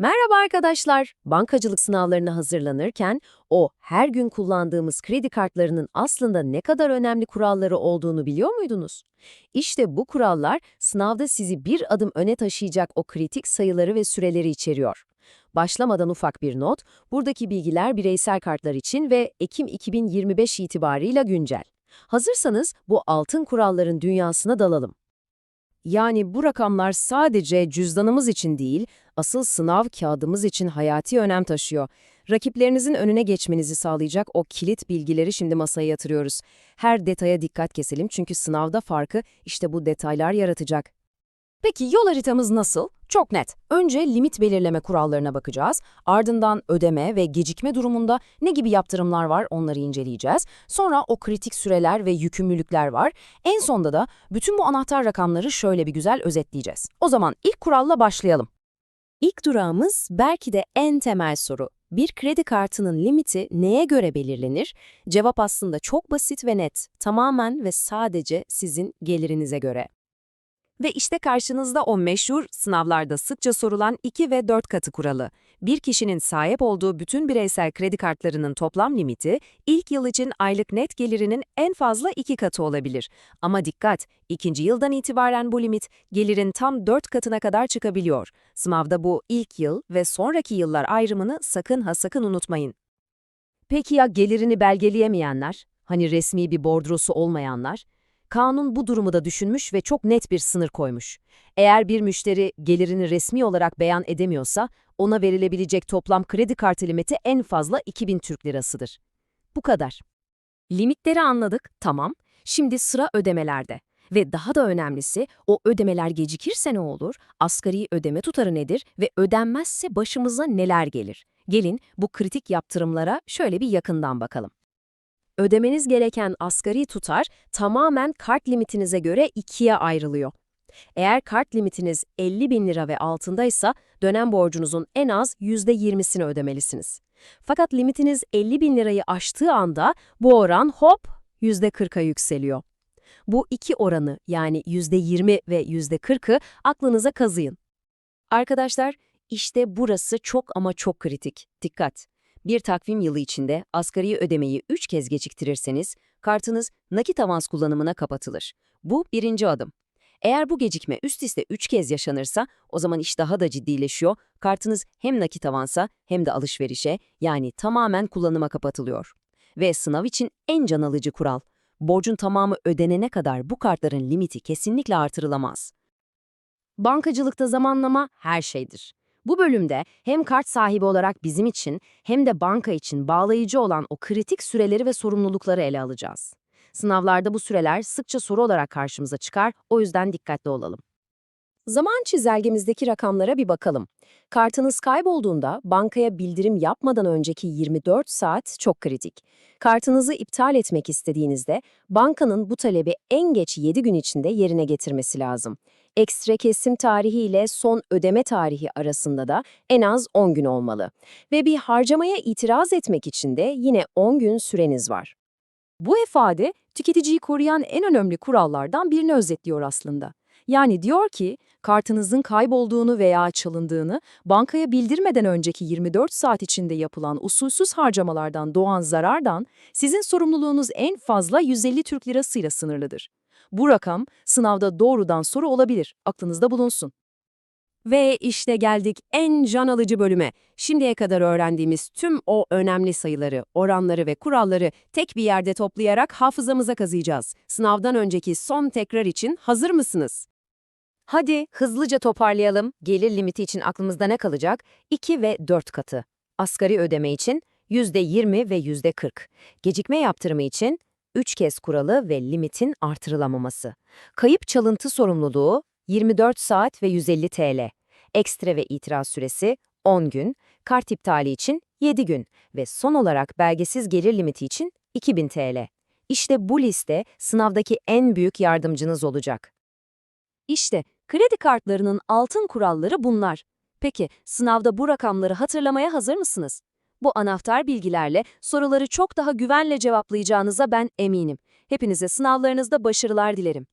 Merhaba arkadaşlar. Bankacılık sınavlarına hazırlanırken o her gün kullandığımız kredi kartlarının aslında ne kadar önemli kuralları olduğunu biliyor muydunuz? İşte bu kurallar sınavda sizi bir adım öne taşıyacak o kritik sayıları ve süreleri içeriyor. Başlamadan ufak bir not, buradaki bilgiler bireysel kartlar için ve Ekim 2025 itibarıyla güncel. Hazırsanız bu altın kuralların dünyasına dalalım. Yani bu rakamlar sadece cüzdanımız için değil, asıl sınav kağıdımız için hayati önem taşıyor. Rakiplerinizin önüne geçmenizi sağlayacak o kilit bilgileri şimdi masaya yatırıyoruz. Her detaya dikkat keselim çünkü sınavda farkı işte bu detaylar yaratacak. Peki yol haritamız nasıl? Çok net. Önce limit belirleme kurallarına bakacağız. Ardından ödeme ve gecikme durumunda ne gibi yaptırımlar var onları inceleyeceğiz. Sonra o kritik süreler ve yükümlülükler var. En sonda da bütün bu anahtar rakamları şöyle bir güzel özetleyeceğiz. O zaman ilk kuralla başlayalım. İlk durağımız belki de en temel soru. Bir kredi kartının limiti neye göre belirlenir? Cevap aslında çok basit ve net. Tamamen ve sadece sizin gelirinize göre. Ve işte karşınızda o meşhur, sınavlarda sıkça sorulan 2 ve 4 katı kuralı. Bir kişinin sahip olduğu bütün bireysel kredi kartlarının toplam limiti, ilk yıl için aylık net gelirinin en fazla 2 katı olabilir. Ama dikkat, ikinci yıldan itibaren bu limit gelirin tam 4 katına kadar çıkabiliyor. Sınavda bu ilk yıl ve sonraki yıllar ayrımını sakın ha sakın unutmayın. Peki ya gelirini belgeleyemeyenler? Hani resmi bir bordrosu olmayanlar? Kanun bu durumu da düşünmüş ve çok net bir sınır koymuş. Eğer bir müşteri gelirini resmi olarak beyan edemiyorsa, ona verilebilecek toplam kredi kartı limiti en fazla 2000 Türk Lirasıdır. Bu kadar. Limitleri anladık, tamam. Şimdi sıra ödemelerde. Ve daha da önemlisi, o ödemeler gecikirse ne olur, asgari ödeme tutarı nedir ve ödenmezse başımıza neler gelir? Gelin bu kritik yaptırımlara şöyle bir yakından bakalım. Ödemeniz gereken asgari tutar tamamen kart limitinize göre ikiye ayrılıyor. Eğer kart limitiniz 50 bin lira ve altındaysa dönem borcunuzun en az %20'sini ödemelisiniz. Fakat limitiniz 50 bin lirayı aştığı anda bu oran hop %40'a yükseliyor. Bu iki oranı yani %20 ve %40'ı aklınıza kazıyın. Arkadaşlar işte burası çok ama çok kritik. Dikkat! Bir takvim yılı içinde asgari ödemeyi 3 kez geciktirirseniz, kartınız nakit avans kullanımına kapatılır. Bu birinci adım. Eğer bu gecikme üst üste 3 kez yaşanırsa, o zaman iş daha da ciddileşiyor. Kartınız hem nakit avansa hem de alışverişe, yani tamamen kullanıma kapatılıyor. Ve sınav için en can alıcı kural. Borcun tamamı ödenene kadar bu kartların limiti kesinlikle artırılamaz. Bankacılıkta zamanlama her şeydir. Bu bölümde hem kart sahibi olarak bizim için hem de banka için bağlayıcı olan o kritik süreleri ve sorumlulukları ele alacağız. Sınavlarda bu süreler sıkça soru olarak karşımıza çıkar, o yüzden dikkatli olalım. Zaman çizelgemizdeki rakamlara bir bakalım. Kartınız kaybolduğunda bankaya bildirim yapmadan önceki 24 saat çok kritik. Kartınızı iptal etmek istediğinizde bankanın bu talebi en geç 7 gün içinde yerine getirmesi lazım. Ekstra kesim tarihi ile son ödeme tarihi arasında da en az 10 gün olmalı. Ve bir harcamaya itiraz etmek için de yine 10 gün süreniz var. Bu ifade tüketiciyi koruyan en önemli kurallardan birini özetliyor aslında. Yani diyor ki, kartınızın kaybolduğunu veya çalındığını bankaya bildirmeden önceki 24 saat içinde yapılan usulsüz harcamalardan doğan zarardan sizin sorumluluğunuz en fazla 150 Türk Lirasıyla sınırlıdır. Bu rakam sınavda doğrudan soru olabilir, aklınızda bulunsun. Ve işte geldik en can alıcı bölüme. Şimdiye kadar öğrendiğimiz tüm o önemli sayıları, oranları ve kuralları tek bir yerde toplayarak hafızamıza kazıyacağız. Sınavdan önceki son tekrar için hazır mısınız? Hadi hızlıca toparlayalım. Gelir limiti için aklımızda ne kalacak? 2 ve 4 katı. Asgari ödeme için %20 ve %40. Gecikme yaptırımı için 3 kez kuralı ve limitin artırılamaması. Kayıp çalıntı sorumluluğu 24 saat ve 150 TL. Ekstra ve itiraz süresi 10 gün, kart iptali için 7 gün ve son olarak belgesiz gelir limiti için 2000 TL. İşte bu liste sınavdaki en büyük yardımcınız olacak. İşte kredi kartlarının altın kuralları bunlar. Peki sınavda bu rakamları hatırlamaya hazır mısınız? Bu anahtar bilgilerle soruları çok daha güvenle cevaplayacağınıza ben eminim. Hepinize sınavlarınızda başarılar dilerim.